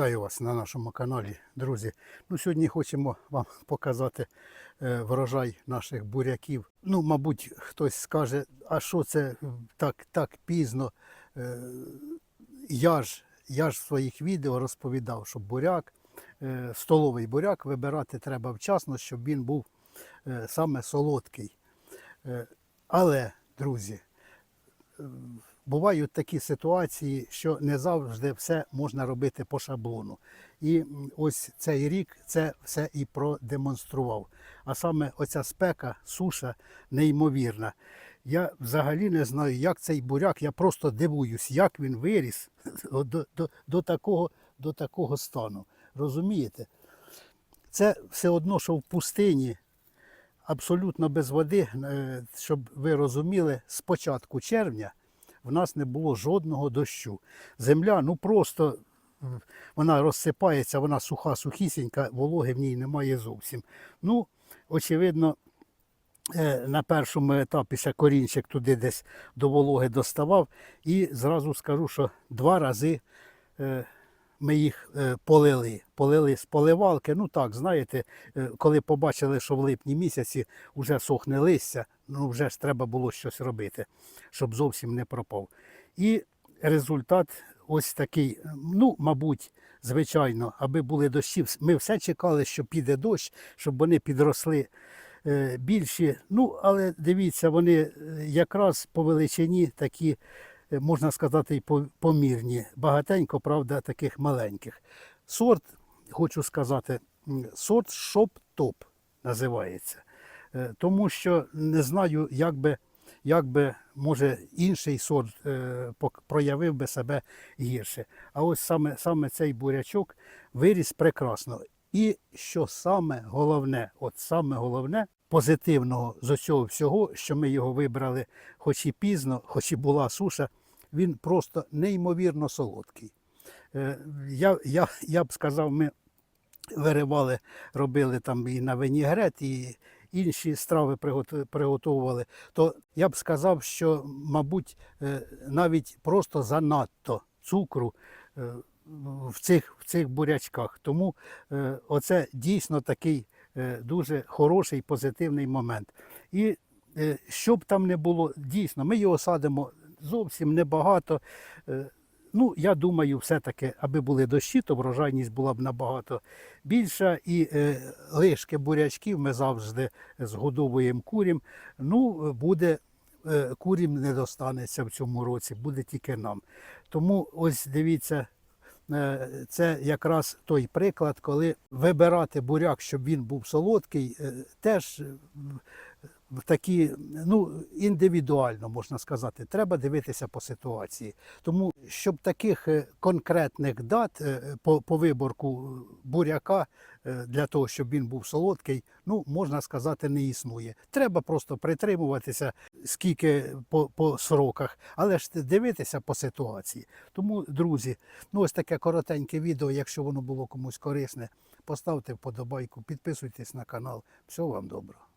Вітаю вас на нашому каналі, друзі. Ну, сьогодні хочемо вам показати е, врожай наших буряків. Ну, мабуть, хтось скаже, а що це так, так пізно. Е, я, ж, я ж в своїх відео розповідав, що буряк, е, столовий буряк вибирати треба вчасно, щоб він був е, саме солодкий. Е, але, друзі, бувають такі ситуації, що не завжди все можна робити по шаблону. І ось цей рік це все і продемонстрував. А саме оця спека, суша неймовірна. Я взагалі не знаю, як цей буряк, я просто дивуюсь, як він виріс до, до, до, такого, до такого стану. Розумієте? Це все одно, що в пустині абсолютно без води, е, щоб ви розуміли, з початку червня в нас не було жодного дощу. Земля, ну просто вона розсипається, вона суха, сухісінька, вологи в ній немає зовсім. Ну, очевидно, е, на першому етапі ще корінчик туди десь до вологи доставав. І зразу скажу, що два рази е, ми їх е, полили. Полили з поливалки. Ну так, знаєте, е, коли побачили, що в липні місяці вже сохне листя, ну вже ж треба було щось робити, щоб зовсім не пропав. І результат ось такий. Ну, мабуть, звичайно, аби були дощі. Ми все чекали, що піде дощ, щоб вони підросли е, більші. Ну, але дивіться, вони якраз по величині такі, можна сказати, і по- помірні. Багатенько, правда, таких маленьких. Сорт, хочу сказати, сорт шоп-топ називається. Е, Тому що не знаю, як би, як би може інший сорт е, проявив би себе гірше. А ось саме, саме цей бурячок виріс прекрасно. І що саме головне, от саме головне позитивного з цього всього, що ми його вибрали, хоч і пізно, хоч і була суша, він просто неймовірно солодкий. Е, Я, я, я б сказав, ми виривали, робили там і на винігрет, і інші страви пригот- приготовували, то я б сказав, що, мабуть, е, навіть просто занадто цукру е, в цих, в цих бурячках. Тому е, оце дійсно такий дуже хороший позитивний момент. І е, що б там не було, дійсно, ми його садимо зовсім небагато. Е, Ну, я думаю, все-таки, аби були дощі, то врожайність була б набагато більша. І е, лишки бурячків ми завжди згодовуємо курям. Ну, буде е, курям не достанеться в цьому році, буде тільки нам. Тому ось дивіться, е, це якраз той приклад, коли вибирати буряк, щоб він був солодкий, е, теж такі, ну, індивідуально можна сказати, треба дивитися по ситуації. Тому, щоб таких е, конкретних дат е, по, по виборку буряка е, для того, щоб він був солодкий, ну, можна сказати, не існує. Треба просто притримуватися, скільки по, по сроках, але ж дивитися по ситуації. Тому, друзі, ну ось таке коротеньке відео, якщо воно було комусь корисне, поставте вподобайку, підписуйтесь на канал. Всього вам доброго.